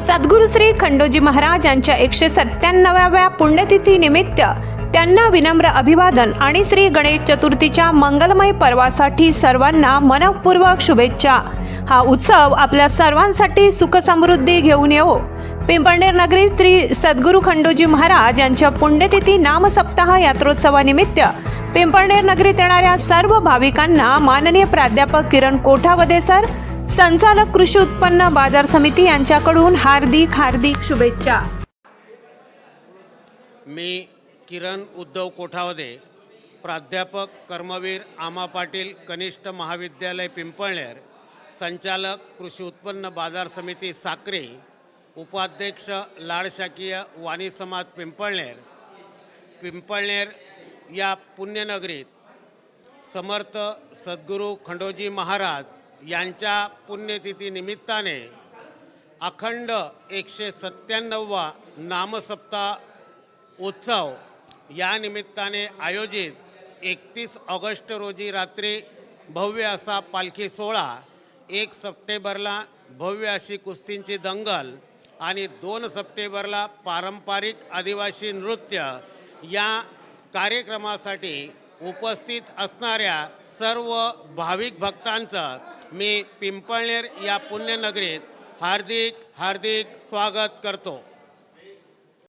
सद्गुरू श्री खंडोजी महाराज यांच्या एकशे सत्त्याण्णव्या पुण्यतिथी निमित्त त्यांना विनम्र अभिवादन आणि श्री गणेश चतुर्थीच्या मंगलमय पर्वासाठी सर्वांना मनपूर्वक शुभेच्छा. हा उत्सव आपल्या सर्वांसाठी सुखसमृद्धी घेऊन येवो. पिंपळनेर नगरी श्री सद्गुरू खंडोजी महाराज यांच्या पुण्यतिथी नामसप्ताह यात्रोत्सवानिमित्त पिंपळनेर नगरीत येणाऱ्या सर्व भाविकांना माननीय प्राध्यापक किरण कोठावदे सर संचालक कृषी उत्पन्न बाजार समिती यांच्याकडून हार्दिक हार्दिक शुभेच्छा. मी किरण उद्धव कोठावदे प्राध्यापक कर्मवीर आमा पाटील कनिष्ठ महाविद्यालय पिंपळनेर संचालक कृषी उत्पन्न बाजार समिती साक्री उपाध्यक्ष लाडशाकीय वाणी समाज पिंपळनेर पिंपळनेर या पुण्यनगरीत समर्थ सद्गुरू खंडोजी महाराज यांच्या पुण्यतिथीनिमित्ताने अखंड एकशे सत्त्याण्णववा नामसप्ताह उत्सव या निमित्ताने आयोजित एकतीस ऑगस्ट रोजी रात्री भव्य असा पालखी सोहळा एक सप्टेंबरला भव्य अशी कुस्तींची दंगल आणि दोन सप्टेंबरला पारंपरिक आदिवासी नृत्य या कार्यक्रमासाठी उपस्थित असणाऱ्या सर्व भाविक भक्तांचं मी पिंपळनेर या पुण्यनगरीत हार्दिक हार्दिक स्वागत करतो.